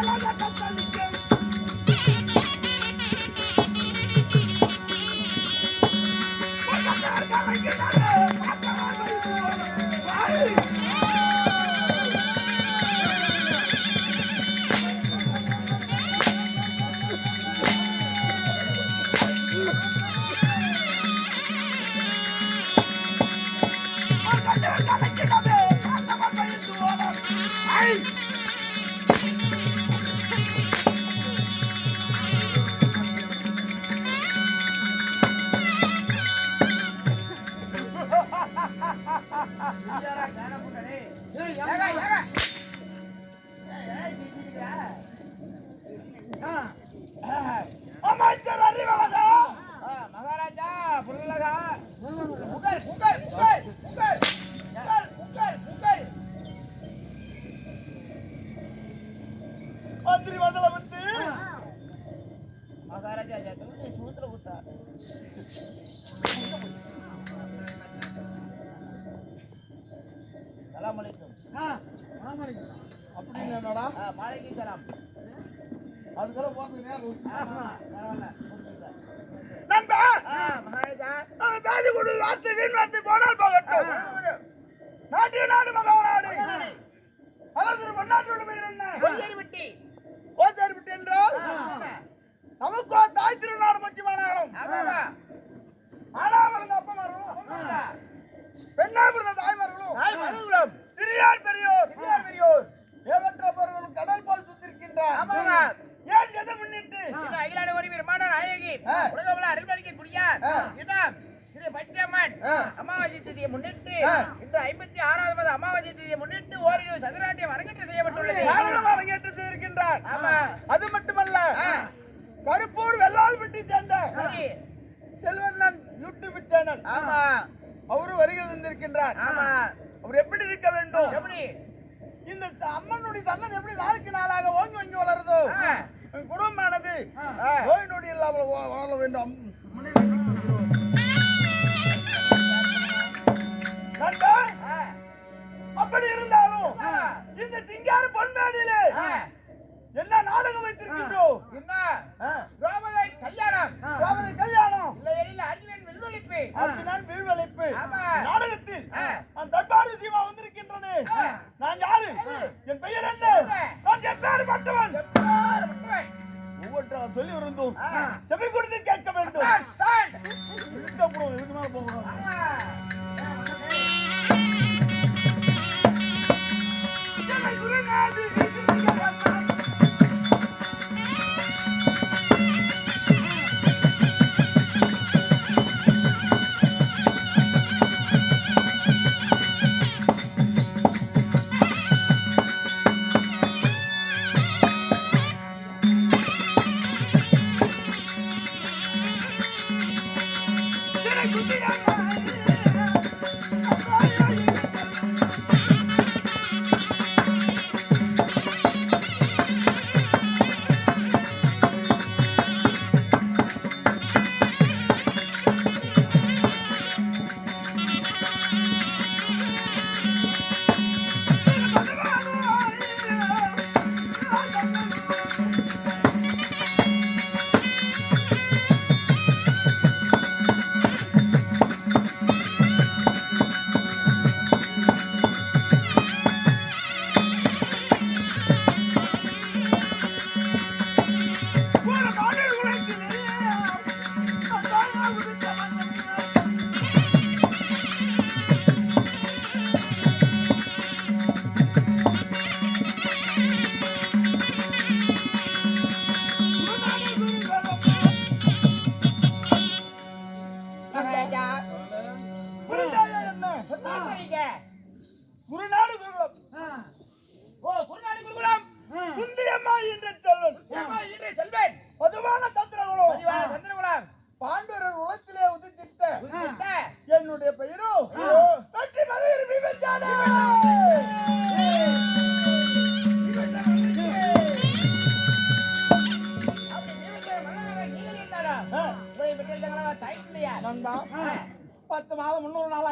Let's go. என்னடா? ஆ, மாலைக்கு சலாம் அதுக்கெல்லாம் போறது நேரம். நண்பா! தாதி கொடு வார்த்தை வீண் வார்த்தை போனால் போகட்டும். நாட்டிய நாடு மகாநாடு. அழகு பன்னாட்டு பெயர் என்ன? ஓச்சாரி விட்டு என்றால்? நமக்கோ தாய் திருநாடு முக்கியமானாலும் ஆமாவா ஆனா பிறந்த அப்பமார்களும் பெண்ணா பிறந்த தாய்மார்களும் தாய் கருப்பூர் வெள்ளாள்பட்டி சேர்ந்த சரி. செல்வண்ணன் யூடியூப் சேனல் ஆமா அவரு வருகை வந்திருக்கின்றார் ஆமா அவர் எப்படி இருக்க வேண்டும் எப்படி இந்த அம்மனுடைய சன்னதி எப்படி நாளுக்கு நாளாக ஓங்கி ஓங்கி வளருதோ குடும்பமானது. நோய் நொடி இல்லாமல் வ- வாழ வேண்டும். அப்படி இருந்தாலும். இந்த சிங்கார பொன்மேனிலே ஆ. என்ன நாடகம் வைத்திருக்கின்றோம்? என்ன. திரௌபதி கல்யாணம். திரௌபதி கல்யாணம். இல்லையெனில் அர்ஜுனன் வில்வழிப்பு வீழ்வழைப்பு ஆமா. நாடகத்தில். நான் தர்பார் விஷயமா வந்திருக்கின்றனே. நான் யாரு? என் பெயர் என்ன? நான் எவ்வாறு பட்டவன். ஒவ்வொன்றாக சொல்லி இருந்தோம். செவி கொடுத்து கேட்க வேண்டும். ஸ்டாண்ட்,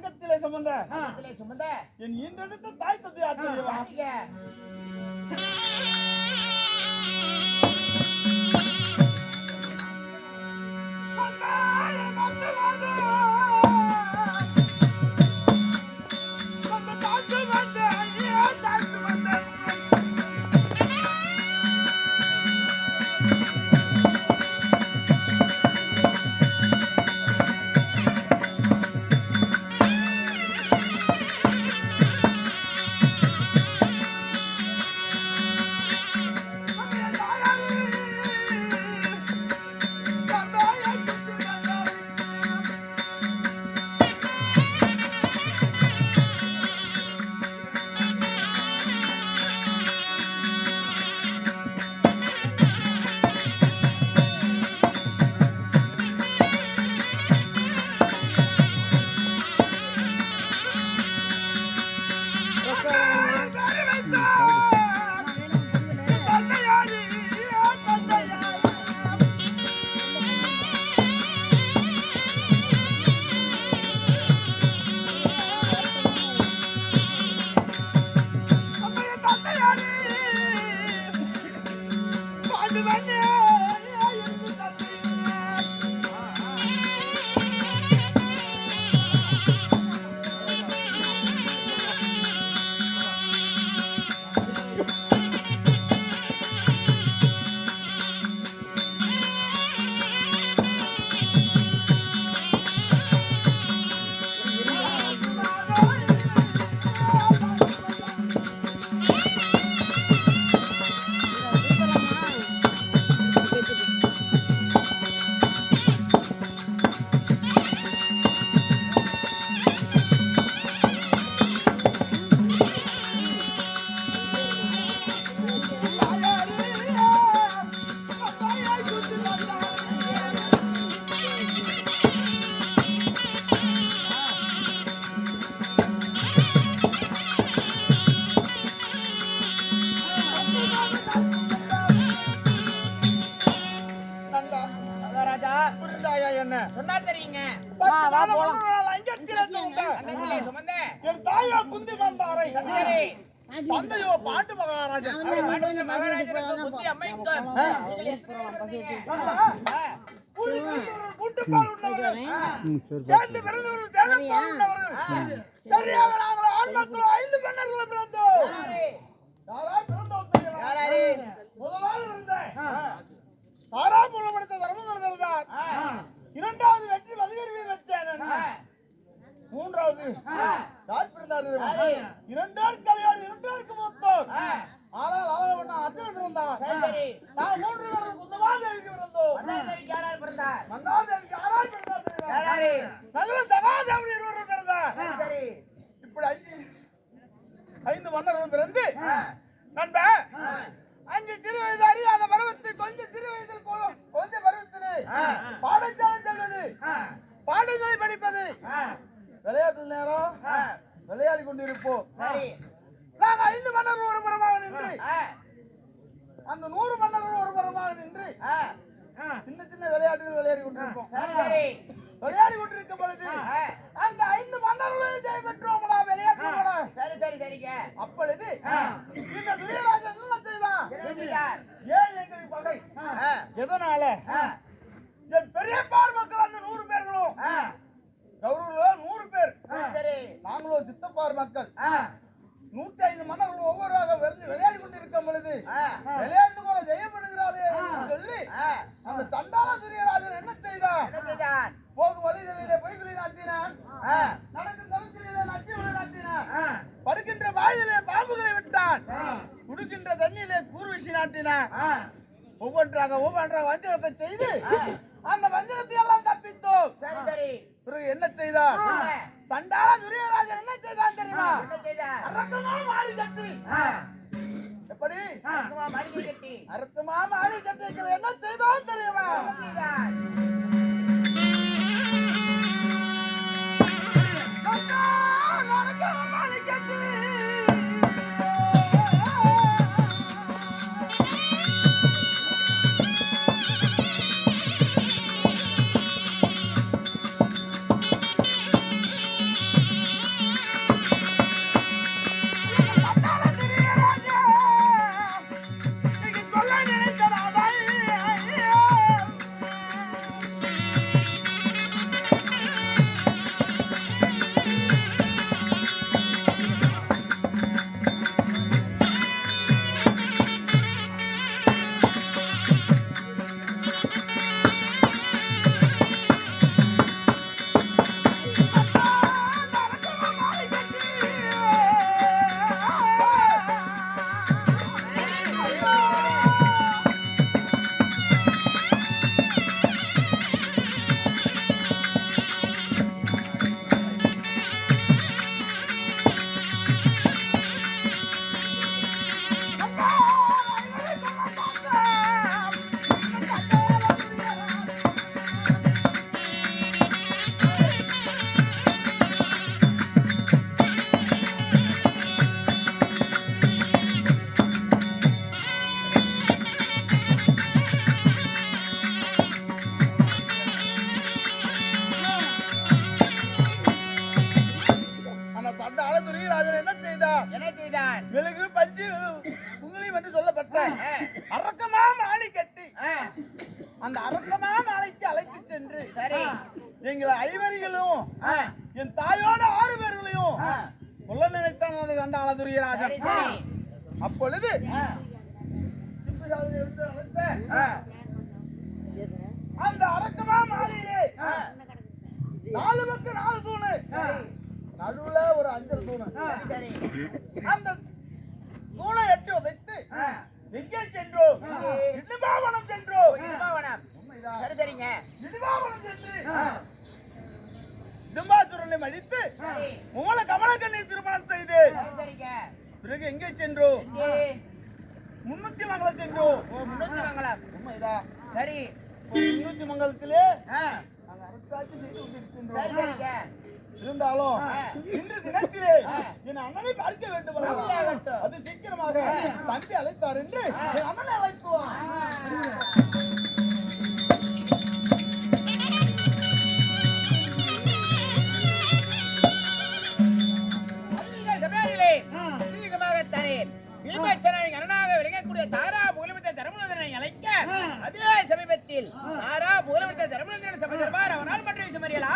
அங்கத்திலே சுமந்த சுமந்த என் ஈன்றெடுத்த தாய் தந்தை ஆச்சரியவா நீங்க என்ன சொன்னால் தெரியுங்க பத்து மாதம் முன்னூறு நாள் அங்கத்திலே சுமந்த அங்கத்திலே சுமந்த என் தாயோ குந்தி வந்தாரை சரி தந்தையோ பாண்டு மகாராஜன் அவரை பாடுகிற மகாராஜனுக்கு புத்தி அம்மைக்கு நீங்களே சொன்னீங்க. ஆ. கூட்டுப்பால் உள்ளவர்கள் சேர்ந்து பிறந்தவர்கள் தேகப்பால் உள்ளவர்கள் சரியாக நாங்கள் ஆண் மக்கள் ஐந்து பெண்ணர்கள் பிறந்தோம். யாராய் பிறந்தோம் தெரியுமா? இரண்டாருக்கு மூத்தோர் அர்ஜுனன். நான் மூன்று பேரும் குந்தமாதேவிக்கு பிறந்தோம் மந்தாதேவிக்கு யாரார் பிறந்தார்? மந்தாதேவிக்கு பிறந்தார்? சகல இருவரும் பிறந்தார் சரி. இப்படி ஐந்து ஐந்து மன்னர்கள் பிறந்து. நண்பா. அஞ்சு சிறு வயது அறியாத பருவத்தை கொஞ்சம் சிறு வயதில் கொஞ்ச பருவத்திலே ஆ. பாடசாலை செல்வது. பாடங்களை படிப்பது. விளையாட்டு நேரம். விளையாடி கொண்டிருப்போம் சரி. நாங்க ஐந்து மன்னர்கள் ஒரு புறமாக நின்று. அந்த நூறு மன்னர்கள் ஒரு புறமாக நின்று. சின்ன சின்ன விளையாட்டுகள் விளையாடி கொண்டிருப்போம். விளையாடி கொண்டிருக்கும் பொழுது. அந்த ஐந்து மன்னர்களும் ஜெய பெற்றோம்டா விளையாட்டு சரி, சரி, சரிங்க. அப்பொழுது. இந்த துரியராஜன் என்ன செய்தான்? ஏன் எங்களுக்கு பகை. எதனால ஆ. என் பெரியப்பார் மக்கள் அந்த நூறு பேர்களும். கௌரவ நூறு பேர். நாங்களும் சித்தப்பார் மக்கள். நூத்தி ஐந்து மன்னர்கள் ஒவ்வொருவராக விளையாடி கொண்டிருக்கும் பொழுது ஆ. விளையாட்டு கூட ஜெயப்படுகிறாரே சொல்லி. அந்த தண்டாள துரியராஜன் என்ன செய்தான்? போகும் வழிகளிலே பொய்களை நாட்டினான். நடக்கும் தளத்திலே நச்சிகளை நாட்டினான். படுக்கின்ற வாயிலே பாம்புகளை விட்டான். குடிக்கின்ற தண்ணியிலே கூர்வீசி நாட்டினான். ஒவ்வொன்றாக ஒவ்வொன்றாக வஞ்சகத்தை செய்து ஆ. அந்த வஞ்சகத்தை எல்லாம் தப்பித்தோம் சரி, சரி. பிறகு என்ன செய்தான் என்ன? தண்டாள துரியராஜன் என்ன செய்தான் தெரியுமா? அரக்கமா கட்டி. எப்படி. அரக்கமா என்ன செய்தான் தெரியுமா? அரக்கமா கட்டி அப்பொழுது அந்த அரக்கமா மாலையிலே நாலு பக்கம் நாலு தூணு. நடுவுல ஒரு அஞ்சல் தூணு. அந்த தூணை எட்டி உதைத்து எங்கே சென்றோம். இடுமாவனம் சென்றோம் இடும்பாவனம். உண்மைதான். சரி, சரிங்க. இடுமாவனம் சென்று ஆ, இடும்பாசுரனை மதித்து. உமல கமலக்கண்ணை திருமணம் செய்து. பிறகு எங்கே சென்றோம். முன்னூத்தி மங்கலம் சென்றோம் முன்னூத்தி மங்கலம். உண்மைதான் சரி முன்னூத்தி மங்கலத்திலே. இருந்தாலும். இன்று தினத்திலே. என் அண்ணனை பார்க்க வேண்டும். அது சீக்கிரமாக. தம்பி அழைத்தார் என்று அண்ணனை அழைத்துவான். அதே சமீபத்தில் ஆறா முதலமைச்சர் தர்மேந்திரன் சபை அவனால் மற்றும் சமரியலா